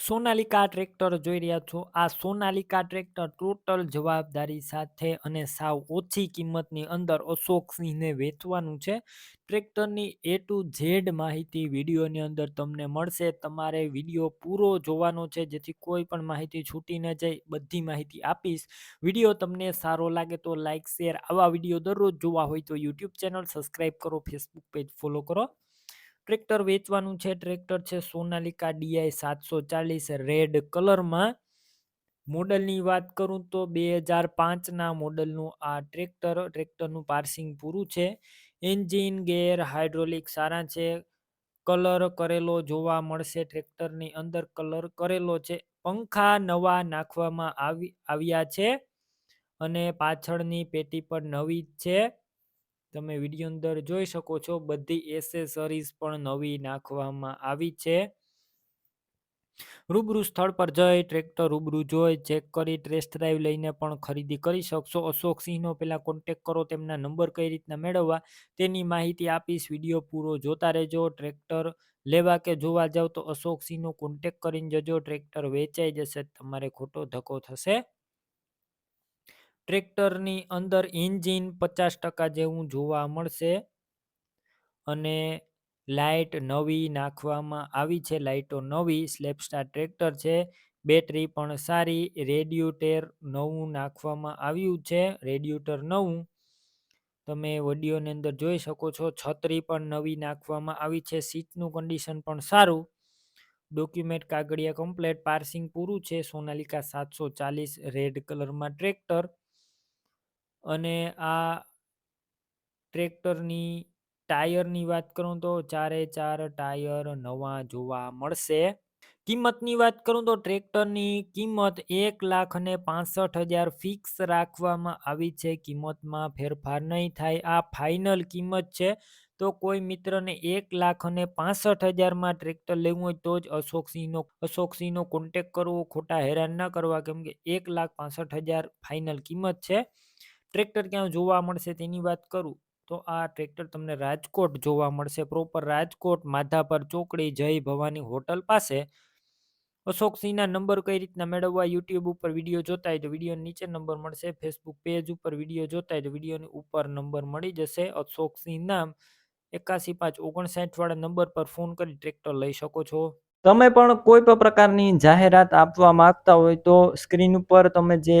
Sonalika tractor જોઈ રહ્યા છો. આ સોનાલિકા ટ્રેક્ટર ટોટલ જવાબદારી સાથે અને સાવ ઓછી કિંમતની અંદર અશોક સિંહને વેચવાનું છે. ટ્રેક્ટરની એ ટુ ઝેડ માહિતી વિડીયોની અંદર તમને મળશે. તમારે વીડિયો પૂરો જોવાનો છે, જેથી કોઈ પણ માહિતી છૂટી ન જાય. બધી માહિતી આપીશ. વીડિયો તમને સારો લાગે તો લાઇક શેર આવા વીડિયો દરરોજ જોવા હોય તો યુટ્યુબ ચેનલ સબસ્ક્રાઈબ કરો, ફેસબુક પેજ ફોલો કરો. ટ્રેક્ટર વેચવાનું છે. ટ્રેક્ટર છે સોનાલિકા ડીઆઈ સાતસો ચાલીસ રેડ કલરમાં. મોડલની વાત કરું તો બે હજાર પાંચના મોડલનું આ ટ્રેક્ટર, ટ્રેક્ટરનું પાર્સિંગ પૂરું છે. એન્જિન, ગેર, હાઇડ્રોલિક સારા છે. કલર કરેલો જોવા મળશે. ટ્રેક્ટરની અંદર કલર કરેલો છે. પંખા નવા નાખવામાં આવી, આવ્યા છે અને પાછળની પેટી પર નવી જ છે. તમે વીડિયો અંદર જોઈ શકો છો, બધી એસેસરીઝ પણ નવી નાખવામાં આવી છે. રૂબરૂ સ્થળ પર જઈ ટ્રેક્ટર રૂબરૂ જોઈ ચેક કરી ટેસ્ટ ડ્રાઈવ લઈને પણ ખરીદી કરી શકશો. અશોક સિંહનો પહેલાં કોન્ટેક કરો, તેમના નંબર કઈ રીતના મેળવવા તેની માહિતી આપીશ. વીડિયો પૂરો જોતા રહેજો. ટ્રેક્ટર લેવા કે જોવા જાવ તો અશોક સિંહનો કોન્ટેક કરીને જજો. ટ્રેક્ટર વેચાઈ જશે, તમારે ખોટો ધક્કો થશે. ટ્રેક્ટરની અંદર એન્જિન પચાસ ટકા જેવું જોવા મળશે અને લાઇટ નવી નાખવામાં આવી છે. લાઇટો નવી સ્લેપસ્ટાર ટ્રેક્ટર છે. બેટરી પણ સારી. રેડિયુટર નવું નાખવામાં આવ્યું છે. રેડિયુટર નવું તમે વડીઓની અંદર જોઈ શકો છો. છત્રી પણ નવી નાખવામાં આવી છે. સીટનું કન્ડિશન પણ સારું. ડોક્યુમેન્ટ કાગળિયા કમ્પ્લેટ પાર્સિંગ પૂરું છે. સોનાલિકા સાતસો ચાલીસ રેડ કલરમાં ટ્રેક્ટર અને આ ટ્રેક્ટરની ટાયરની વાત કરું તો ચારે ચાર ટાયર નવા જોવા મળશે. કિંમતની વાત કરું તો ટ્રેક્ટરની કિંમત એક લાખ અને પાસઠ હજાર ફિક્સ રાખવામાં આવી છે. કિંમતમાં ફેરફાર નહીં થાય. આ ફાઇનલ કિંમત છે. તો કોઈ મિત્રને એક લાખ અને પાસઠ હજારમાં ટ્રેક્ટર લેવું હોય તો જ અશોકસિંહનો અશોકસિંહનો કોન્ટેક કરવો. ખોટા હેરાન ન કરવા. કેમ કે એક લાખ પાસઠ હજાર ફાઇનલ કિંમત છે. ટ્રેક્ટર ક્યાં જોવા મળશે તેની વાત કરું? તો આ ટ્રેક્ટર તમને રાજકોટ જોવા મળશે. પ્રોપર રાજકોટ માધાપર ચોકડી જય ભવાની હોટલ પાસે. અશોક સિંહના નંબર કઈ રીતના મેળવવા? યુટ્યુબ ઉપર વીડિયો જોતા હોય તો વીડિયો નીચે નંબર મળશે. ફેસબુક પેજ ઉપર વીડિયો જોતા હોય તો વિડીયોની ઉપર નંબર મળી જશે. અશોકસિંહ નામ એકાસી પાંચ ઓગણસાઠ વાળા નંબર પર ફોન કરી ટ્રેક્ટર લઈ શકો છો. તમે પણ કોઈ પણ પ્રકારની જાહેરાત આપવા માંગતા હોય તો સ્ક્રીન ઉપર તમે જે